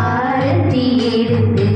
ആരത്തിയെടുത്ത്